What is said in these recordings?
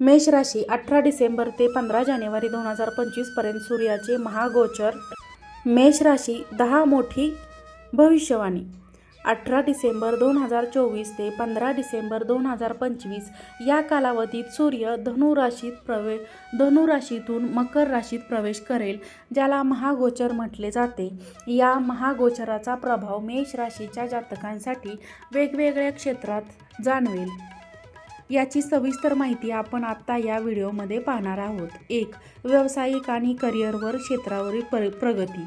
मेष राशी अठरा डिसेंबर ते पंधरा जानेवारी दोन हजार पंचवीसपर्यंत सूर्याचे महागोचर. मेष राशी दहा मोठी भविष्यवाणी. अठरा डिसेंबर दोन हजार चोवीस ते पंधरा डिसेंबर दोन हजार पंचवीस या कालावधीत सूर्य धनुराशीत प्रवे धनुराशीतून मकर राशीत प्रवेश करेल ज्याला महागोचर म्हटले जाते. या महागोचराचा प्रभाव मेष राशीच्या जातकांसाठी वेगवेगळ्या क्षेत्रात जाणवेल. याची सविस्तर माहिती आपण आत्ता या व्हिडिओमध्ये पाहणार आहोत. एक व्यावसायिक आणि करिअरवर क्षेत्रावरील पर प्रगती.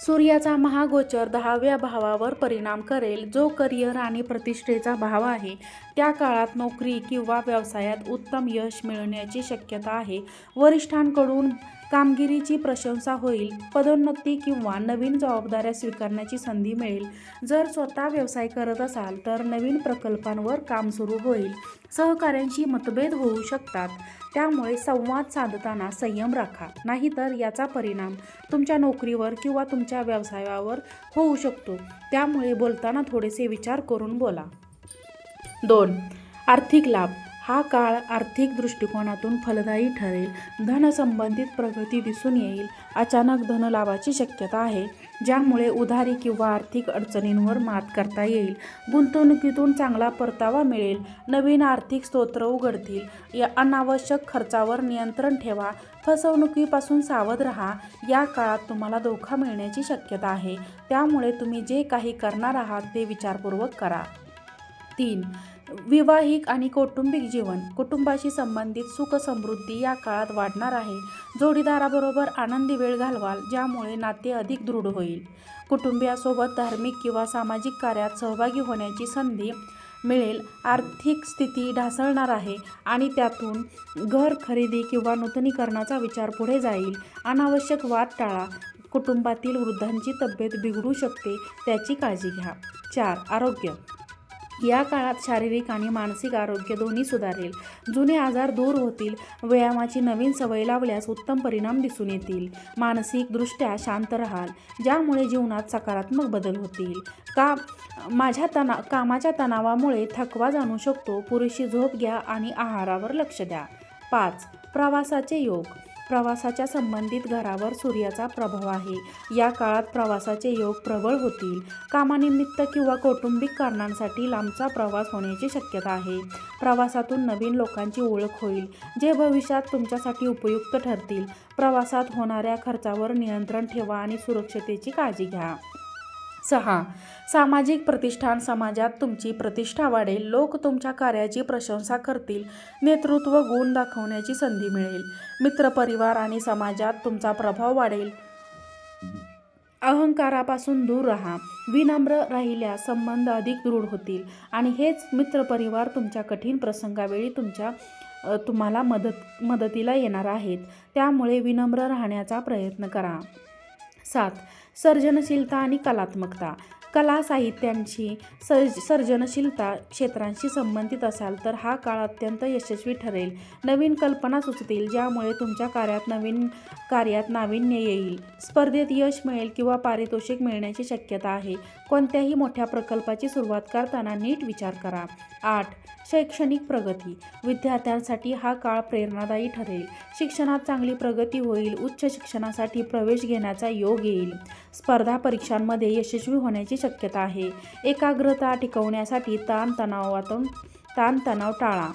सूर्याचा महागोचर दहाव्या भावावर परिणाम करेल. जो करिअर आणि प्रतिष्ठेचा भाव आहे त्या काळात नोकरी किंवा व्यवसायात उत्तम यश मिळण्याची शक्यता आहे. वरिष्ठांकडून कामगिरीची प्रशंसा होईल पदोन्नती किंवा नवीन जबाबदाऱ्या स्वीकारण्याची संधी मिळेल. जर स्वतः व्यवसाय करत असाल तर नवीन प्रकल्पांवर काम सुरू होईल. सहकाऱ्यांशी मतभेद होऊ शकतात. त्यामुळे संवाद साधताना संयम राखा. नाहीतर याचा परिणाम तुमच्या नोकरीवर किंवा तुमच्या व्यवसायावर होऊ शकतो. त्यामुळे बोलताना थोडेसे विचार करून बोला. दोन. आर्थिक लाभ. हा काळ आर्थिक दृष्टिकोनातून फलदायी ठरेल. धनसंबंधित प्रगती दिसून येईल. अचानक धनलाभाची शक्यता आहे ज्यामुळे उधारी किंवा आर्थिक अडचणींवर मात करता येईल. गुंतवणुकीतून चांगला परतावा मिळेल. नवीन आर्थिक स्तोत्र उघडतील. या अनावश्यक खर्चावर नियंत्रण ठेवा. फसवणुकीपासून सावध राहा. या काळात तुम्हाला धोका मिळण्याची शक्यता आहे. त्यामुळे तुम्ही जे काही करणार आहात ते विचारपूर्वक करा. तीन. विवाहिक आणि कौटुंबिक जीवन कुटुंबाशी संबंधित सुख समृद्धी या काळात वाढणार आहे. जोडीदाराबरोबर आनंदी वेळ घालवाल ज्यामुळे नाते अधिक दृढ होईल. कुटुंबियासोबत धार्मिक किंवा सामाजिक कार्यात सहभागी होण्याची संधी मिळेल. आर्थिक स्थिती ढासळणार आहे आणि त्यातून घर खरेदी किंवा नूतनीकरणाचा विचार पुढे जाईल. अनावश्यक वाद टाळा. कुटुंबातील वृद्धांची तब्येत बिघडू शकते त्याची काळजी घ्या. चार आरोग्य. या काळात शारीरिक आणि मानसिक आरोग्य दोन्ही सुधारेल. जुने आजार दूर होतील. व्यायामाची नवीन सवय लावल्यास उत्तम परिणाम दिसून येतील. मानसिकदृष्ट्या शांत राहाल. ज्यामुळे जीवनात सकारात्मक बदल होतील. का माझ्या तना कामाच्या तणावामुळे थकवा जाणू शकतो. पुरेशी झोप घ्या आणि आहारावर लक्ष द्या. पाच प्रवासाचे योग. प्रवासाच्या संबंधित घरावर सूर्याचा प्रभाव आहे. या काळात प्रवासाचे योग प्रबळ होतील. कामानिमित्त किंवा कौटुंबिक कारणांसाठी लांबचा प्रवास होण्याची शक्यता आहे. प्रवासातून नवीन लोकांची ओळख होईल जे भविष्यात तुमच्यासाठी उपयुक्त ठरतील. प्रवासात होणाऱ्या खर्चावर नियंत्रण ठेवा आणि सुरक्षतेची काळजी घ्या. सहा. सामाजिक प्रतिष्ठान समाजात तुमची प्रतिष्ठा वाढेल. लोक तुमच्या कार्याची प्रशंसा करतील. नेतृत्व गुण दाखवण्याची संधी मिळेल. मित्रपरिवार आणि समाजात तुमचा प्रभाव वाढेल. अहंकारापासून दूर राहा. विनम्र राहिल्यास संबंध अधिक दृढ होतील. आणि हेच मित्रपरिवार तुमच्या कठीण प्रसंगावेळी तुमच्या तुम्हाला मदत मदतीला येणार आहेत. त्यामुळे विनम्र राहण्याचा प्रयत्न करा. सात. सर्जनशीलता आणि कलात्मकता. कला साहित्यांची सर्ज सर्जनशीलता क्षेत्रांशी संबंधित असाल तर हा काळ अत्यंत यशस्वी ठरेल. नवीन कल्पना सुचतील ज्यामुळे तुमच्या कार्यात नवीन कार्यात नाविन्य येईल. स्पर्धेत यश मिळेल किंवा पारितोषिक मिळण्याची शक्यता आहे. कोणत्याही मोठ्या प्रकल्पाची सुरुवात करताना नीट विचार करा. आठ. शैक्षणिक प्रगती. विद्यार्थ्यांसाठी हा काळ प्रेरणादायी ठरेल. शिक्षणात चांगली प्रगती होईल. उच्च शिक्षणासाठी प्रवेश घेण्याचा योग येईल. स्पर्धा परीक्षांमध्ये यशस्वी होण्याची शक्यता आहे. एकाग्रता टिकवण्यासाठी ताणतणावातून ताणतणाव टाळा.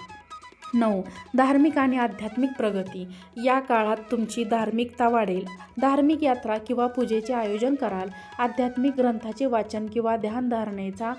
नऊ. धार्मिक आणि आध्यात्मिक प्रगती. या काळात तुमची धार्मिकता वाढेल. धार्मिक यात्रा किंवा पूजेचे आयोजन कराल. आध्यात्मिक ग्रंथाचे वाचन किंवा ध्यानधारणेचा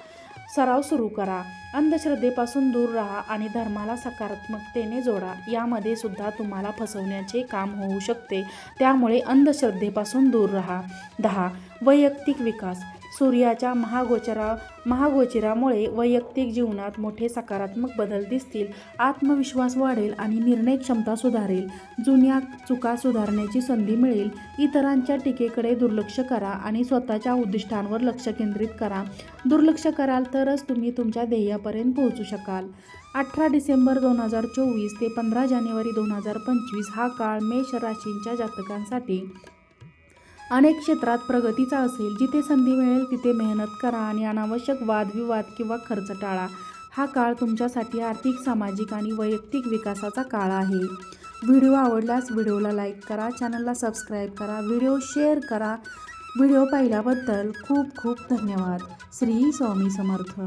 सराव सुरू करा. अंधश्रद्धेपासून दूर राहा आणि धर्माला सकारात्मकतेने जोडा. यामध्ये सुद्धा तुम्हाला फसवण्याचे काम होऊ शकते. त्यामुळे अंधश्रद्धेपासून दूर राहा. दहा. वैयक्तिक विकास. सूर्याच्या महागोचरा महागोचरामुळे वैयक्तिक जीवनात मोठे सकारात्मक बदल दिसतील आत्मविश्वास वाढेल आणि निर्णय क्षमता सुधारेल. जुन्या चुका सुधारण्याची संधी मिळेल. इतरांच्या टीकेकडे दुर्लक्ष करा आणि स्वतःच्या उद्दिष्टांवर लक्ष केंद्रित करा. दुर्लक्ष कराल तरच तुम्ही तुमच्या ध्येयापर्यंत पोहोचू शकाल. अठरा डिसेंबर दोन हजार चोवीस ते पंधरा जानेवारी दोन हजार पंचवीस हा काळ मेष राशींच्या जातकांसाठी अनेक क्षेत्रात प्रगतीचा असेल जिथे संधी मिळेल तिथे मेहनत करा आणि अनावश्यक वादविवाद किंवा खर्च टाळा. हा काळ तुमच्यासाठी आर्थिक सामाजिक आणि वैयक्तिक विकासाचा काळ आहे. व्हिडिओ आवडल्यास व्हिडिओला लाईक करा चॅनलला सबस्क्राईब करा व्हिडिओ शेअर करा. व्हिडिओ पाहिल्याबद्दल खूप खूप धन्यवाद. श्री स्वामी समर्थ.